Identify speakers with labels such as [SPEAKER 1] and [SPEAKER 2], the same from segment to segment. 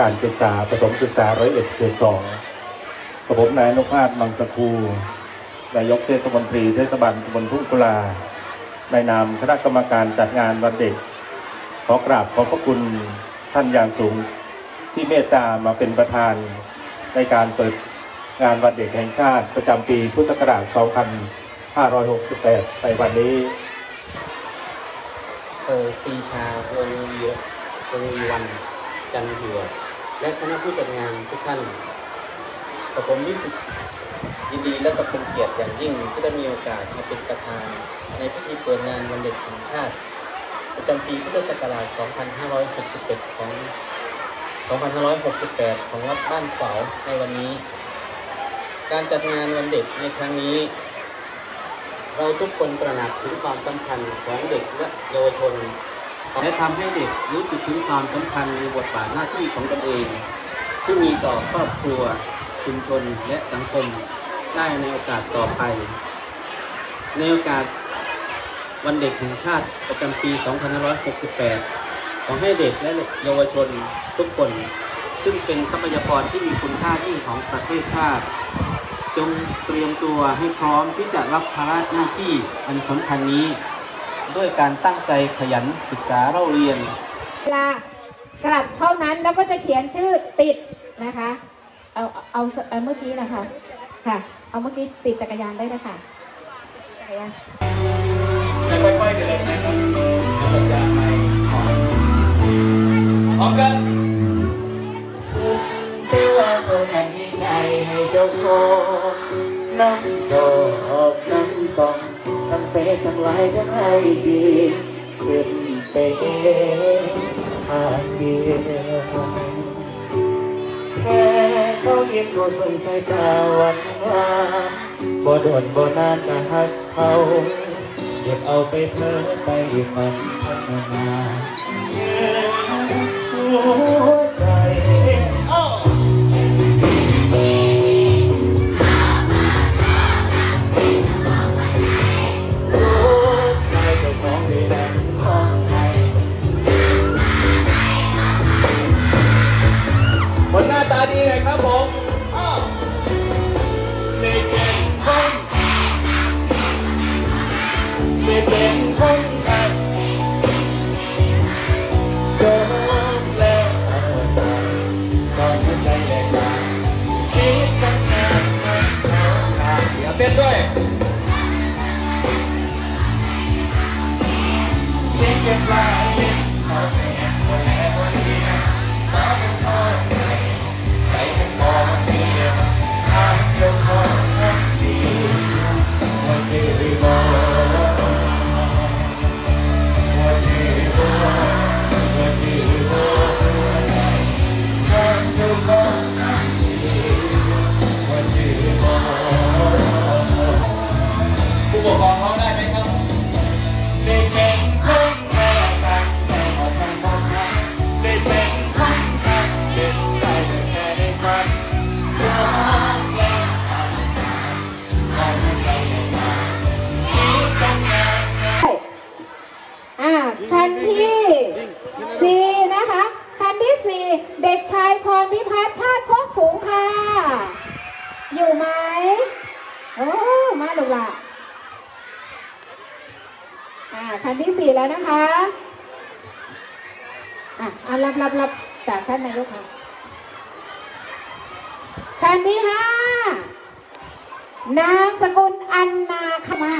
[SPEAKER 1] การศึกษาประถมศึกษาร้อยเอ็ดเขตสองกับผมนายนพพาสมังสกูนายกเทศมนตรีเทศบาลตำบลทุ่งกุลา ในนามคณะกรรมการจัดงานวันเด็ก ขอกราบขอบพระคุณท่านอย่างสูงที่เมตตามาเป็นประธานในการเปิดงานวันเด็กแห่งชาติประจำปีพุทธศักราช 2568 ในวันนี้
[SPEAKER 2] เออปีชาวงวีวงวีวันจันทร์หัว และคณะผู้จัดงานทุกท่านกับผมรู้สึกยินดีและกับเป็นเกียรติอย่างยิ่งที่ได้มีโอกาสมาเป็นประธานในพิธีเปิดงานวันเด็กแห่งชาติ ประจำปีพุทธศักราช 2561 ของ 2568 ของวัดบ้านขวาในวันนี้ การจัดงานวันเด็กในครั้งนี้ เราทุกคนตระหนักถึงความสำคัญของเด็กและเยาวชน และทำให้เด็กรู้สึกถึงความสำคัญในบทบาทหน้าที่ของตนเอง ที่มีต่อครอบครัวชุมชนและสังคมได้ในโอกาสต่อไป ในโอกาสวันเด็กแห่งชาติประจำปี 2568 ขอให้เด็กและเยาวชนทุกคน ซึ่งเป็นทรัพยากรที่มีคุณค่ายิ่งของประเทศชาติ จงเตรียมตัวให้พร้อมที่จะรับภาระหน้าที่อันสำคัญนี้ ด้วยการตั้งใจขยันศึกษาเล่าเรียน
[SPEAKER 3] เวลากลับเท่านั้นแล้วก็จะเขียนชื่อติดนะคะ เอาเอาเอาเมื่อกี้นะคะค่ะ เอาเมื่อกี้ติดจักรยานได้เลยค่ะจักรยาน
[SPEAKER 4] ค่อยๆเดินนะครับสัญญาณไม่ถอนพร้อมกัน
[SPEAKER 5] ที่ว่าคนแห่งใจให้เจ้าของน้ำจอกน้ำส่องน้ำเป๊ ทั้งหลายทั้งให้จีขึ้นไปเองทางเดียวแค่เขายิ้มก็สงสัยตาหวันว่าบ่โดนบ่นานจะหักเขาเก็บเอาไปเพ้อไปฝันพัฒนา ดี
[SPEAKER 4] คัน
[SPEAKER 5] ที่สี่แล้
[SPEAKER 4] วนะ
[SPEAKER 5] คะ
[SPEAKER 3] อะอะรับรับรับจากท่านนายกค่ะคันที่ห้านามสกุลอันนาคมา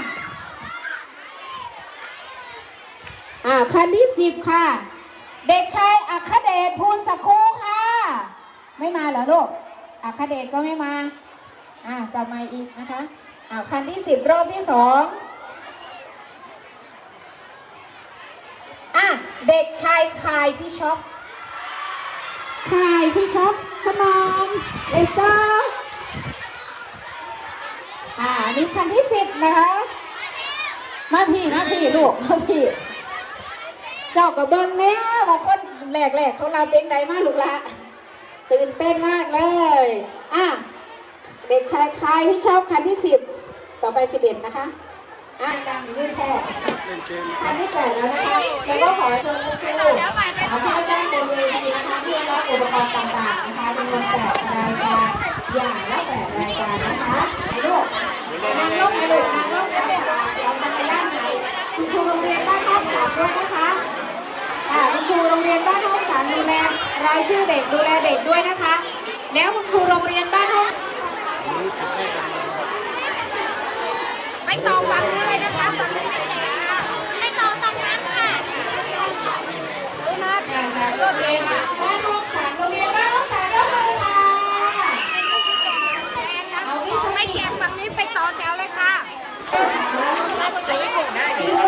[SPEAKER 3] อ่าคันที่สิบค่ะ เด็กชายอัคเดชภูลสกคูค่ะ ไม่มาเหรอลูกอัคเดชก็ไม่มาอ่าจะมาอีกนะคะอ่าคันที่สิบรอบที่สองอะ เด็กชายคายพี่ช็อปคายพี่ช็อปขนมเลเซอร์อ่านี่คันที่สิบนะคะ มาพี่มาพี่ลูกมาพี่ เจ้ากับเบิ้งแม่ว่าคนแหลกๆเขาเราเป็นไงมากลูกละตื่นเต้นมากเลย อะ เด็กชายคายพี่ชอบคันที่สิบต่อไปสิบเอ็ดนะคะ
[SPEAKER 6] อะดังยื่นแค่คันที่แปดแล้วนะคะ แล้วก็ขอเชิญคุณครูเอาเข้าแจ้งบนเวทีนะคะเพื่อรับอุปกรณ์ต่างๆนะคะจำนวนแปดรายการอย่างละแปดรายการนะคะลูกนางลบนะลูกนางลบนะเราจะไปด้านไหนคุณครูโรงเรียนบ้านท่าขามด้วยนะคะอ่าคุณครูโรงเรียนบ้านห้อสามดูแลรายชื่อเด็กดูแลเด็กด้วยนะคะ แล้วคุณครูโรงเรียนบ้านห้อง
[SPEAKER 7] ไม่ตองฟังนี้เลยนะคะฟังนี้ไม่ต่อฝั่งนั้นค่ะ
[SPEAKER 6] รงเรียนบ้านห้องสามโรงเรียนบ้านห้องสายกมือค่ะเอาวิส
[SPEAKER 7] ไม่
[SPEAKER 6] ไม่
[SPEAKER 7] แจกฝั่งนี้ไปต่อแถวเลยค่ะ
[SPEAKER 3] ไ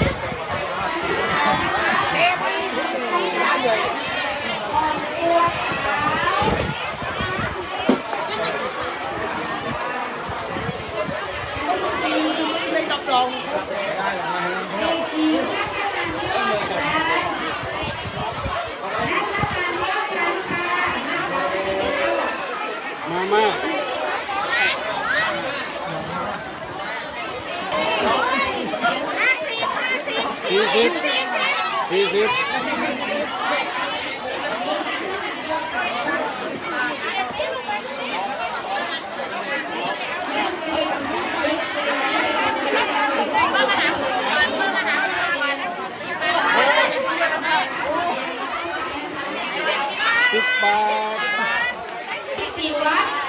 [SPEAKER 3] ามาสี่สิบ สี่สิบสิบบาท